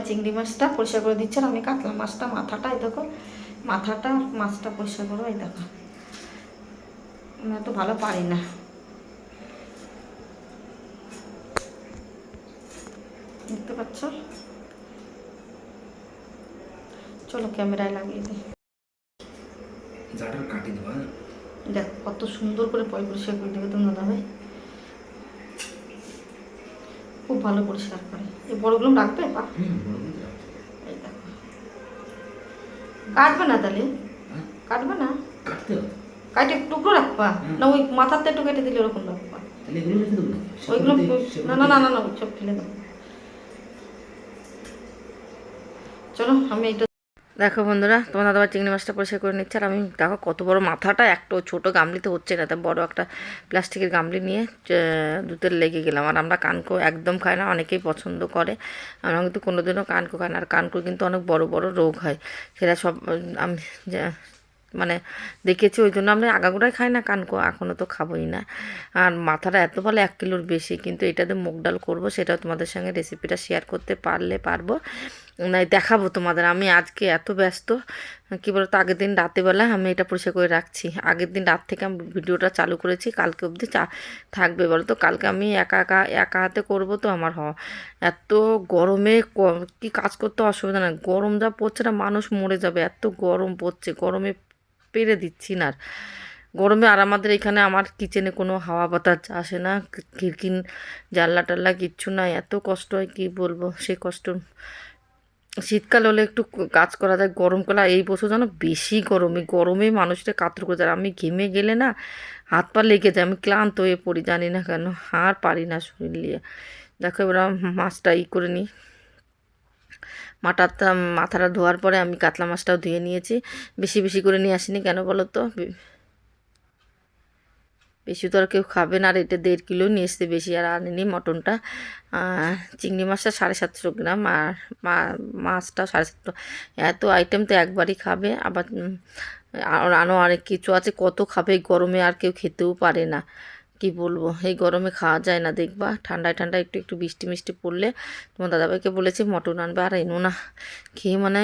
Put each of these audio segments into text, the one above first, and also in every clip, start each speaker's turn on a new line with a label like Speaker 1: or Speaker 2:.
Speaker 1: দাদাভাই চিংড়ি মাছটা পরিষ্কার করে দিচ্ছেন। আমি কাতলা মাছটা মাথাটা এই দেখো মাথাটা মাছটা পরিষ্কার করো এই দেখো। আমি এত ভালো পারি না। দেখতে পাচ্ছ? চলো ক্যামেরায় লাগিয়ে দিই।
Speaker 2: দেবা
Speaker 1: দেখ কত সুন্দর করে পয় পরিষ্কার করে দেবে তুমি দাদাভাই খুব ভালো পরিষ্কার করে। বড়গুলো রাখবে? পা
Speaker 2: দাও।
Speaker 1: কাটবে না তাহলে?
Speaker 2: হ্যাঁ।
Speaker 1: কাটবে না? কাটে টুকরো রাখবা?
Speaker 2: হুম।
Speaker 1: না ওই মাথাতে একটু কেটে দিলে ওরকম রাখবা ওইগুলো না না না না না সব ফেলে দেবো চলো আমি এটা দেখো বন্ধুরা, তোমার দাদা চিংড়ি মাছটা পরিষ্কার করে নিচ্ছে আর আমি, দেখো কত বড় মাথাটা, একটা ছোট গামলিতে হচ্ছে না তা বড় একটা প্লাস্টিকের গামলি নিয়ে দুধের লেগে গেলাম। আর আমরা কানকো একদম খাই না, অনেকেই পছন্দ করে, আমরা কিন্তু কোনোদিনও কানকো খাই না। আর কানকো কিন্তু অনেক বড় বড় রোগ হয়, সেটা সব, আমি মানে দেখেছি ওই জন্য আমরা আগাগোড়াই খাই না, কানকো এখনও তো খাবোই না। আর মাথাটা এত ভালো, এক কিলোর বেশি, কিন্তু এটাতে মুগ ডাল করব, সেটাও তোমাদের সঙ্গে রেসিপিটা শেয়ার করতে পারলে পারব। দেখাবো তোমাদের, আমি আজকে এত ব্যস্ত, কী বলতো, আগের দিন রাতেবেলা আমি এটা পরিষ্কার করে রাখছি। আগের দিন রাত থেকে আমি ভিডিওটা চালু করেছি, কালকে অবধি চা থাকবে বলো তো কালকে আমি একা একা একা হাতে করব তো আমার হ। এত গরমে কি কাজ করতে অসুবিধা নাই, গরম যা পড়ছে না, মানুষ মরে যাবে, এত গরম পড়ছে, গরমে পেরে দিচ্ছি না গরমে আর আমাদের এখানে আমার কিচেনে কোনো হাওয়া বাতাস আসে না খিড়কি জানলা টাল্লা কিচ্ছু নাই, এত কষ্ট হয় কী বলব? সে কষ্ট। শীতকাল হলে একটু কাজ করা যায়, গরমকালে এই বছর যেন বেশি গরম গরমে মানুষটা কাতর করে যায় আমি ঘেমে গেলে না হাত পা লেগে যায়, আমি ক্লান্ত হয়ে পড়ি জানি না কেন, আর পারি না শরীর নিয়ে। দেখো এবার মাছটা ই করে নিই। মাথাটা মাথাটা ধোয়ার পরে আমি কাতলা মাছটাও ধুয়ে নিয়েছি। বেশি বেশি করে নিয়ে আসিনি কেন বলো তো বেশি তো আর কেউ খাবে না, আর এটা দেড় কিলো নিয়ে এসছে বেশি আর আনিনি মটনটা। চিংড়ি মাছটা সাড়ে সাতশো গ্রাম আর মাছটা সাড়ে সাতশো। এত আইটেম তো একবারই খাবে, আবার আর আরও অনেক কিছু আছে, কত খাবে গরমে আর কেউ খেতেও পারে না। কি বলব? এই গরমে খাওয়া যায় না, দেখবা। ঠান্ডায় ঠান্ডায় একটু একটু বৃষ্টি মিষ্টি পড়লে তোমার দাদাভাইকে বলেছি, মটন আনবে আর এনো না। খেয়ে মানে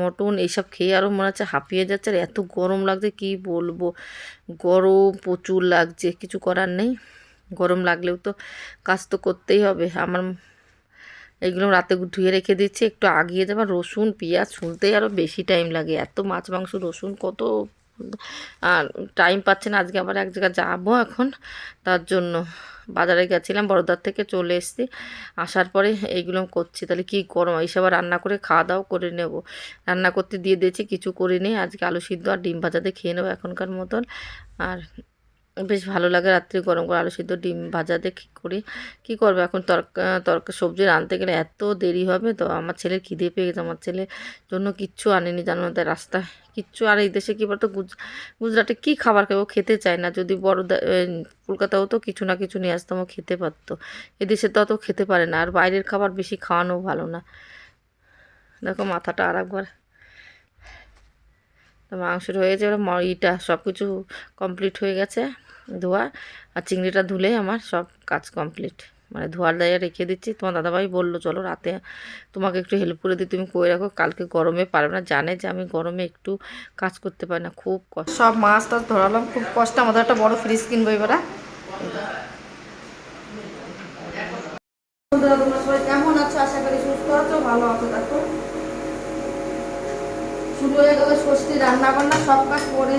Speaker 1: মটন এইসব খেয়ে আরও মনে হচ্ছে হাঁপিয়ে যাচ্ছে। আর এত গরম লাগছে, কি বলব? গরম প্রচুর লাগছে, কিছু করার নেই। গরম লাগলেও তো কাজ তো করতেই হবে। আমার এগুলো রাতে ধুয়ে রেখে দিচ্ছি, একটু আগিয়ে যাবে। রসুন, পেঁয়াজ ছুলতেই আরও বেশি টাইম লাগে। এত মাছ, মাংস, রসুন, কত আর টাইম পাচ্ছে না, আজকে আবার এক জায়গায় যাব এখন। তার জন্য বাজারে গেছিলাম, বড়দার থেকে চলে এসছি। আসার পরে এইগুলো করছি, তাহলে কি গরম এইসব রান্না করে খাওয়া দাওয়া করে নেব। রান্না করতে দিয়ে দিয়েছি, কিছু করিনি। আজকে আলু সিদ্ধ আর ডিম ভাজাতে খেয়ে নেব এখনকার মতন। আর বেশ ভালো লাগে রাত্রে গরম করে আলু সিদ্ধ ডিম ভাজাতে কী করি? কী করব? এখন তরকা তরকা, সবজি রাঁধতে গেলে এত দেরি হবে তো আমার ছেলে খিদে পেয়ে গেছে। আমার ছেলের জন্য কিচ্ছু আনেনি, জানো না তাই রাস্তায়। কিচ্ছু আর এই দেশে কী বলতো? গুজ, গুজরাটে কী খাবার খাব খেতে চায় না। যদি বড় কলকাতাও তো কিছু না কিছু নিয়ে আসতাম খেতে পারতো। এদেশে তো অত খেতে পারে না, আর বাইরের খাবার বেশি খাওয়ানো ভালো না। দেখো মাথাটা আর একবার তো মাংসটা হয়ে গেছে, এবার ইটা সব কিছু কমপ্লিট হয়ে গেছে। ধোয়া আর চিংড়িটা ধুলে আমার সব কাজ কমপ্লিট। মানে ধোয়ার দাইয়া রেখে দিচ্ছি। তোমার দাদাভাই বলল, চলো রাতে তোমাকে একটু হেল্প করে দিই। তুমি করে রাখো। কালকে গরমে পারবে না। জানে যে আমি গরমে একটু কাজ করতে পারি না। খুব কষ্ট। সব মাছ টাছ ধরালাম। খুব কষ্ট। আমাদের একটা বড় ফ্রিজ কিনবো এবারে সবাই কেমন শুরু হয়ে রান্না বান্না সব কাজ করে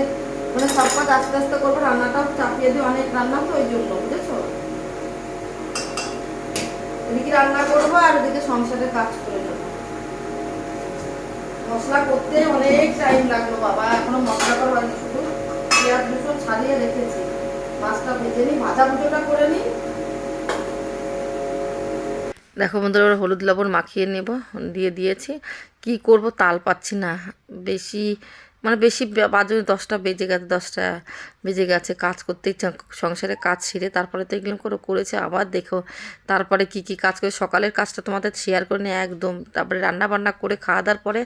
Speaker 1: মানে সব কাজ আস্তে আস্তে করব, রান্নাটাও চাপিয়ে দিই, অনেক রান্না তো ওই জন্য, বুঝেছ? এদিকে রান্না করব আর ওদিকে সংসারে কাজ করে নেব। মশলা করতে অনেক টাইম লাগল বাবা, এখনও মশলা করা হয়নি শুধু। পেঁয়াজ, রসুন ছাড়িয়ে রেখেছি। মাছটা ভেজে নিই, ভাজা ভুজোটা করে নিই। দেখো বন্ধুরা, এবার হলুদ লবণ মাখিয়ে নেব, দিয়ে দিয়েছি। কি করব তাল পাচ্ছি না, বেশি মানে বেশি বাজে দশটা বেজে গেছে, দশটা বেজে গেছে, কাজ করতে ইচ্ছা, সংসারে কাজ ছেড়ে তারপরে তো এগুলো করে, করেছে, আবার দেখো তারপরে কি কি কাজ করে, সকালের কাজটা তোমাদের শেয়ার করে নিই একদম, তারপরে রান্না বান্না করে খাওয়া দাওয়ার পরে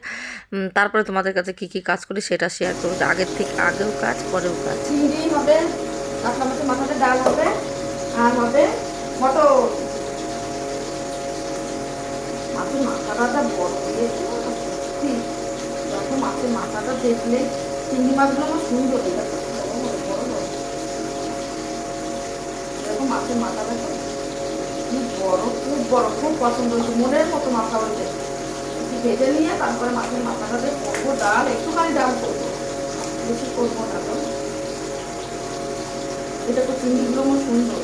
Speaker 1: তারপরে তোমাদের কাছে কি কি কাজ করি সেটা শেয়ার করব আগের থেকে, আগেও কাজ, পরেও কাজ। হবে মাথাতে ডাল হবে, আর হবে মটর মাছের মাথাটা দেখলে চিংড়ি মাছগুলো আমার সুন্দর এটা এরকম মাছের মাথা দেখো। খুব বড় খুব বড়, খুব পছন্দ হয়েছে, মনের মতো মাথা হয়েছে। ভেজে নিয়ে তারপরে মাছের মাথাটা দিয়ে করব ডাল, একটুখানি ডাল করব। বেশি করব না তো। এটা তো চিংড়িগুলো আমার সুন্দর।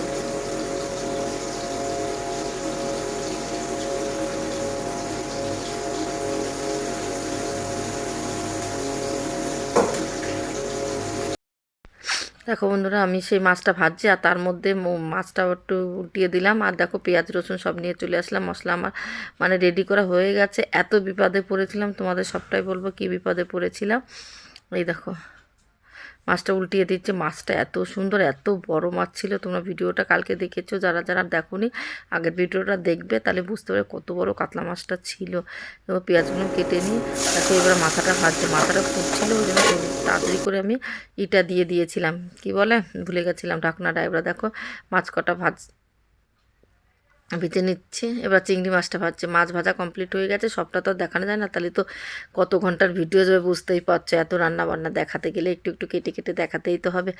Speaker 1: দেখো বন্ধুরা, আমি সেই মাছটা ভাজছি আর তার মধ্যে মাছটা একটু উল্টিয়ে দিলাম। আর দেখো পেঁয়াজ, রসুন সব নিয়ে চলে আসলাম। মশলা আমার মানে রেডি করা হয়ে গেছে। এত বিপদে পড়েছিলাম, তোমাদের সবটাই বলব কি বিপদে পড়েছিলাম। এই দেখো। মাছটা উল্টিয়ে দিচ্ছে। মাছটা এত সুন্দর, এত বড় মাছ ছিল। তোমরা ভিডিওটা কালকে দেখেছ। যারা যারা দেখোনি, আগের ভিডিওটা দেখবে, তাহলে বুঝতে পারবে কত বড় কাতলা মাছটা ছিল। এবার পেঁয়াজগুলো কেটে নিই। তাকে এবার মাথাটা ভাজছে মাথাটা ফুটছিল, ওই জন্য তাড়াতাড়ি করে আমি ইটা দিয়ে দিয়েছিলাম। কি বলে? ভুলে গেছিলাম ঢাকনা এবার দেখো, মাছ কটা ভাজ ভেজে নিচ্ছে। এবার চিংড়ি মাছটা ভাজছে। মাছ ভাজা কমপ্লিট হয়ে গেছে। সবটা তো দেখানো যায় না। তাহলে তো কত ঘণ্টার ভিডিও যাবে বুঝতেই পারছ। এত রান্না বান্না দেখাতে গেলে একটু একটু কেটে কেটে দেখাতেই তো হবে।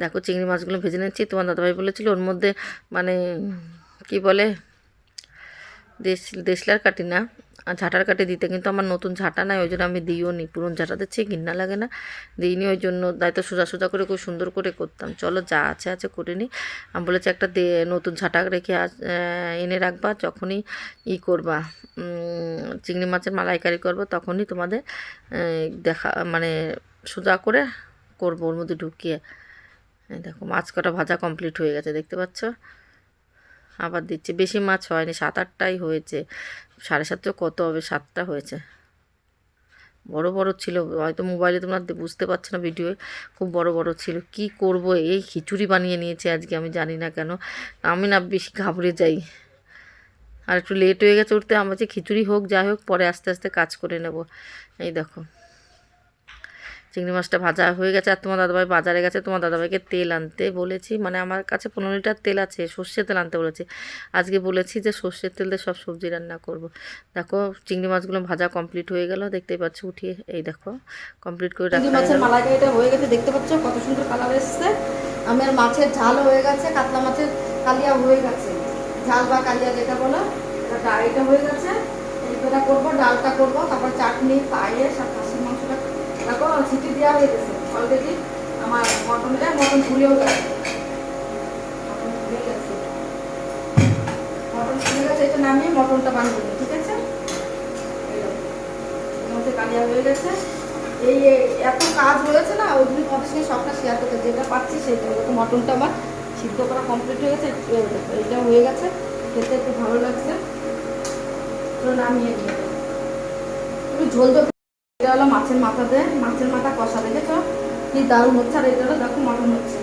Speaker 1: দেখো চিংড়ি মাছগুলো ভেজে নিচ্ছি। তোমার দাদাভাই বলেছিল ওর মধ্যে মানে কি বলে? দেশ, দেশলার কাটি না? ঝাঁটার কাটে দিতে কিন্তু আমার নতুন ঝাঁটা নাই ওই জন্য আমি দিইও নি। পুরনো ঝাঁটা দিচ্ছি ঘিন্না লাগে না। দিইনি ওই জন্য দায়িত্ব সোজা সোজা করে খুব সুন্দর করে করতাম। চলো যা আছে আছে করে নিই আমি বলেছি একটা নতুন ঝাঁটা রেখে এনে রাখবা, যখনই ই করবা চিংড়ি মাছের মালাইকারি করব, তখনই তোমাদের দেখা মানে সোজা করে করব ওর মধ্যে ঢুকিয়ে। দেখো, মাছ কটা ভাজা কমপ্লিট হয়ে গেছে, দেখতে পাচ্ছ? আবার দিচ্ছি। বেশি মাছ হয়নি, সাত আটটাই হয়েছে। সাড়ে সাতটা কত হবে? সাতটা হয়েছে। বড় বড় ছিল। হয়তো মোবাইলে তোমরা বুঝতে পারছ না ভিডিও খুব বড় বড় ছিল। কি করব? এই খিচুড়ি বানিয়ে নিয়েছে আজকে, আমি জানি না কেন। আমি না বেশি ঘাবড়ে যাই। আর একটু লেট হয়ে গেছে উঠতে। আমার যে খিচুড়ি হোক, যাই হোক, পরে আস্তে আস্তে কাজ করে নেব। এই দেখো। চিংড়ি মাছটা ভাজা হয়ে গেছে আর তোমার দাদাভাই বাজারে গেছে তোমার দাদাভাইকে তেল আনতে বলেছি। মানে আমার কাছে পনেরো লিটার তেল আছে সর্ষের তেল আনতে বলেছি। আজকে বলেছি যে সর্ষের তেল দিয়ে সব সবজি রান্না করব। দেখো চিংড়ি মাছগুলো ভাজা কমপ্লিট হয়ে গেল দেখতেই পাচ্ছ উঠিয়ে এই দেখো কমপ্লিট করে
Speaker 3: চিংড়ি
Speaker 1: রাখা
Speaker 3: মাছের মালাইকারিটা হয়ে গেছে দেখতে পাচ্ছ কত সুন্দর কালার এসছে। আমার মাছের ঝাল হয়ে গেছে কাতলা মাছের কালিয়া হয়ে গেছে। ঝাল বা কালিয়া যেটা বলো এটা ডাইটা হয়ে গেছে। এইটা করব ডালটা করব তারপর চাটনি পায়েস আর খাসির সিটি দেওয়া হয়ে গেছে অলরেডি আমার মটনটা মটন ফুলেও গেছে মটন ফুলে গেছে মটন ফুলে গেছে এটা নামিয়ে মটনটা বানিয়ে দেবো ঠিক আছে? মধ্যে কালিয়া হয়ে গেছে। এই এত কাজ হয়েছে না, ওই জন্য সবটা শেয়ার করতে, যেটা পাচ্ছি সেটা তো মটনটা আমার সিদ্ধ করা কমপ্লিট হয়ে গেছে। হয়ে গেছে। খেতে একটু ভালো লাগছে। তো নামিয়ে নিয়ে একটু ঝোল হলো মাছের মাথা দিয়ে মাছের মাথা কষা, দেখেছ? কি দারুণ হচ্ছে, আর এটা হলো দেখো মটন হচ্ছে।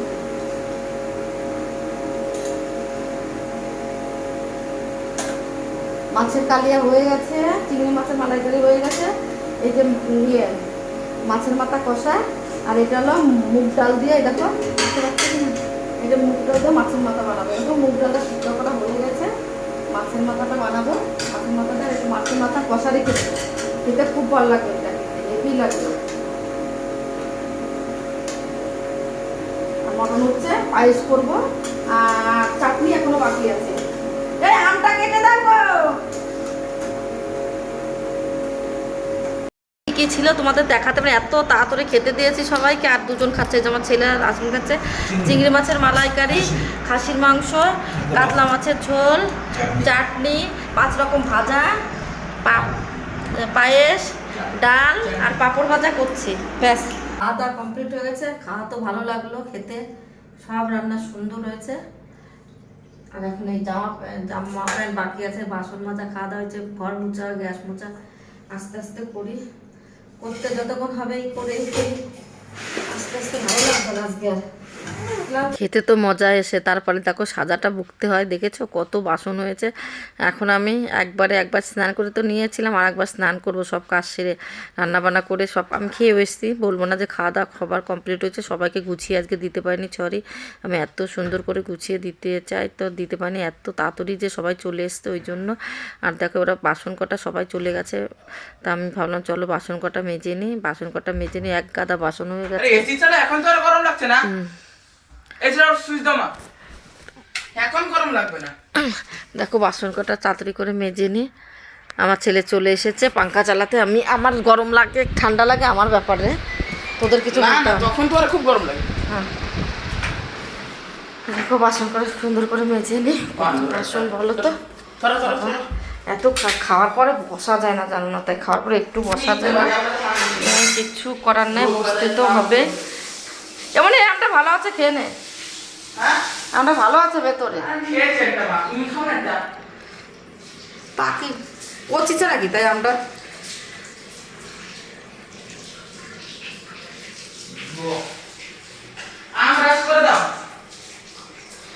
Speaker 3: মাছের কালিয়া হয়ে গেছে, চিংড়ি মাছের মালাইকারি হয়ে গেছে। এই যে ইয়ে মাছের মাথা কষা, আর এটা হলো মুগ ডাল দিয়ে বুঝতে পারছ এটা মুগ ডাল দিয়ে মাছের মাথা বানাবো। তো মুগ ডালটা সিদ্ধ করা হয়ে গেছে। মাছের মাথাটা বানাবো। মাছের মাথাটা মাছের মাথা কষা রেখে খেতে খুব ভালো লাগবে হেভি আর মটন হচ্ছে পায়েস করব আর চাটনি এখনও বাকি আছে। এই আমটা কেটে দাও
Speaker 1: কি ছিল তোমাদের দেখাতে? পারে এত তাড়াতাড়ি খেতে দিয়েছি সবাইকে আর দুজন খাচ্ছে এই যে আমার ছেলে আর খাচ্ছে। চিংড়ি। মাছের মালাইকারি খাসির মাংস। কাতলা মাছের ঝোল চাটনি। পাঁচ রকম ভাজা পা- পায়েস ডাল আর পাঁপড় ভাজা করছি। ব্যাস। খাওয়া দাওয়া কমপ্লিট হয়ে গেছে। খাওয়া তো ভালো লাগল খেতে। সব রান্না সুন্দর হয়েছে। আর এখন এই জামা জামা প্যান্ট বাকি আছে, বাসন মাজা, খাওয়া দাওয়া হয়েছে, ঘর মোচা গ্যাস মোচা আস্তে আস্তে করি। করতে যতক্ষণ হবে এই করি। আস্তে আস্তে ভালো লাগবে আজকে আর। খেতে তো মজা এসে তারপরে দেখো সাজাটা বুকতে হয় দেখেছ? কত বাসন হয়েছে। এখন আমি একবারে একবার স্নান করে তো নিয়েছিলাম আর একবার স্নান করব সব কাজ সেরে। রান্নাবান্না করে সব আমি খেয়ে এসেছি বলব না যে খাওয়া দাওয়া খাবার কমপ্লিট হয়েছে সবাইকে গুছিয়ে আজকে দিতে পারিনি সরি আমি এত সুন্দর করে গুছিয়ে দিতে চাই তো দিতে পারিনি এত তাড়াতাড়ি যে সবাই চলে এসছে ওই জন্য। আর দেখো ওরা বাসন কটা সবাই চলে গেছে তা আমি ভাবলাম চলো বাসন কটা মেজে নিই বাসন কটা মেজে নিই এক গাদা বাসন হয়ে গেছে।
Speaker 4: এখন তো গরম লাগছে না? দাও এখন গরম লাগবে না।
Speaker 1: দেখো বাসন কটা তাড়াতাড়ি করে মেজে নিই আমার ছেলে চলে এসেছে পাঙ্খা চালাতে। আমি আমার গরম লাগে ঠান্ডা লাগে আমার ব্যাপারে। তোদের কিছু
Speaker 4: না না
Speaker 1: না।
Speaker 4: তখন তো আর খুব গরম লাগে।
Speaker 1: হ্যাঁ। দেখো বাসন করে সুন্দর করে মেজে নিই বাসন বলো তো। এত খাওয়ার পরে বসা যায় না জানো না? তাই খাওয়ার পরে একটু বসা যায় না। হ্যাঁ, কিচ্ছু করার নেই বসতে তো হবে। এমন আমটা ভালো আছে খেয়ে নে।
Speaker 4: হ্যাঁ?
Speaker 1: আমটা ভালো আছে ভেতরে। পাখি। পচিছে নাকি? তাই আমটা
Speaker 4: ও। আম রস করে দাও।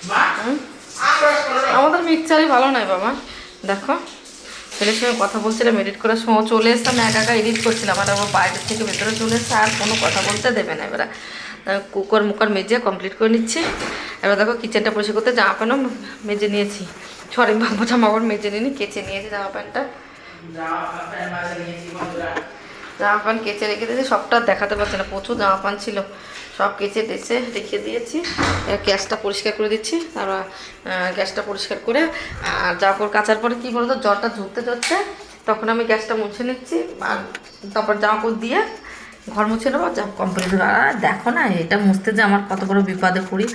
Speaker 4: মা
Speaker 1: হুম?
Speaker 4: আম রস করে দাও।
Speaker 1: আমাদের মিক্সচারই ভালো নয় বাবা। দেখো ছেলের সঙ্গে কথা বলছিলাম এডিট করার সময় চলে এসতাম একা একা এডিট করছিলাম আর আমার বাইরের থেকে ভেতরে চলে এসছে আর কোনো কথা বলতে দেবে না এবার। কুকার মুকার মেজে কমপ্লিট করে নিচ্ছি। এবার দেখো কিচেনটা পরিষ্কার করতে জামা প্যান্টও মেজে নিয়েছি। সরি বাবু জামা কাপড় মেজে নিয়ে কেচে নিয়েছি জামা প্যান্টটা। জামা প্যান্ট কেচে রেখে দিয়েছি, সবটা দেখাতে পারছে না, প্রচুর জামা প্যান্ট ছিল। সব কেচে টেচে রেখে দিয়েছি। গ্যাসটা পরিষ্কার করে দিচ্ছি, তারপর গ্যাসটা পরিষ্কার করে, আর জামা কাপড় কাচার পরে কী বলতো, জলটা ঝরতে ঝরতে, তখন আমি গ্যাসটা মুছে নিচ্ছি, আর তারপর জামা কাপড় দিয়ে ঘর মুছে নেব, যা কমপ্লিট আর দেখো না, এটা মুছতে যে আমার কত বড় বিপদে পড়ি,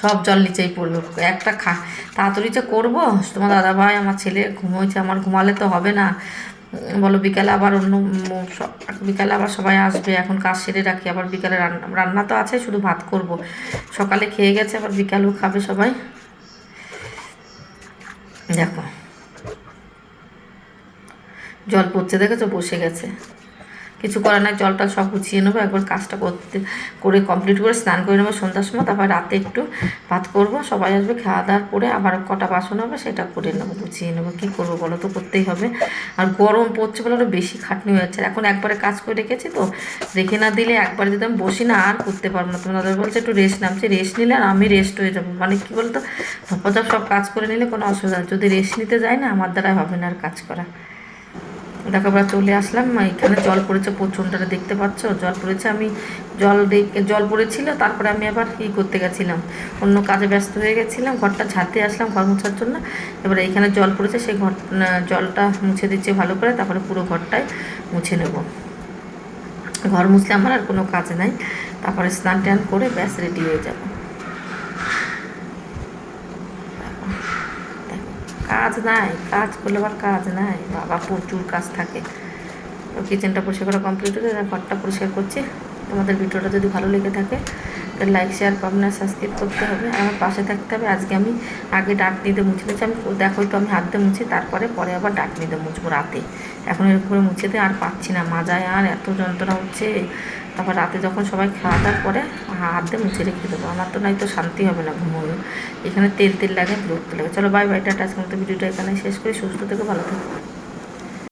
Speaker 1: সব জল নিচেই পড়বে। একটা খা, তাড়াতাড়ি যে করব, তোমার দাদা ভাই আমার ছেলে ঘুমোচ্ছে আমার ঘুমালে তো হবে না। বলো বিকালে আবার অন্য বিকালে আবার সবাই আসবে, এখন কাজ সেরে রাখি, আবার বিকালে রান্না রান্না তো আছে, শুধু ভাত করব। সকালে খেয়ে গেছে, আবার বিকালেও খাবে সবাই। দেখো। জল পড়ছে, দেখেছ? বসে গেছে। কিছু করার নাই জলটা সব গুছিয়ে নেব, একবার কাজটা করতে, করে কমপ্লিট করে স্নান করে নেব সন্ধ্যার সময়, তারপর রাতে একটু ভাত করব, সবাই আসবে খাওয়া দাওয়ার পরে আবার কটা বাসন হবে সেটা করে নেব, গুছিয়ে নেব, কী করব বলো তো, করতেই হবে। আর গরম পড়ছে বলে আরও বেশি খাটনি হয়ে যাচ্ছে। এখন একবারে কাজ করে রেখেছি তো, রেখে না দিলে একবার যদি আমি বসি না, আর করতে পারব না। তোমার দাদা বলছে একটু রেস্ট নামছে রেস্ট নিলে আর আমি রেস্ট হয়ে যাব। মানে কী বলতো ধপাধপ সব কাজ করে নিলে কোনো অসুবিধা যদি রেস্ট নিতে যাই না, আমার দ্বারা হবে না আর কাজ করা। দেখো আমরা চলে আসলাম, এখানে জল পড়েছে প্রচণ্ডটা দেখতে পাচ্ছ? জল পড়েছে, আমি জল জল পড়েছিল, তারপরে আমি আবার ই করতে গেছিলাম। অন্য কাজে ব্যস্ত হয়ে গেছিলাম, ঘরটা ঝাঁতে আসলাম ঘর মোছার জন্য। এবার এইখানে জল পড়েছে সেই ঘর জলটা মুছে দিচ্ছে ভালো করে, তারপরে পুরো ঘরটায় মুছে নেব। ঘর মুছলে আমার আর কোনো কাজ নাই, তারপরে স্নান টান করে ব্যাস রেডি হয়ে যাব। কাজ নাই, কাজ করলে আবার কাজ নাই। বাবা প্রচুর কাজ থাকে। কিচেনটা পরিষ্কার করা কমপ্লিট হয়ে ঘরটা পরিষ্কার করছি। তোমাদের ভিডিওটা যদি ভালো লেগে থাকে লাইক শেয়ার কমেন্ট সাবস্ক্রাইব করতে হবে। আমার পাশে থাকতে হবে। আজকে আমি আগে ডাক নিতে মুছে দিয়েছি আমি দেখো একটু আমি হাত দিয়ে মুছি, তারপরে, পরে আবার ডাক নিতে মুছবো রাতে। এখন এরকম করে মুছে দিয়ে আর পাচ্ছি না। মাজায় আর এত যন্ত্রণা হচ্ছে। তারপর রাতে যখন সবাই খাওয়া দাওয়ার পরে হাত দিয়ে মুছে রেখে দেবো। আমার তো নয়তো শান্তি হবে না ঘুমোবে। এখানে তেল তেল লাগে, বিরক্ত লাগে। চলো বাই বাই টাটা। আজকের মতো ভিডিওটা এখানে শেষ করি। সুস্থ থেকে, ভালো থাকো।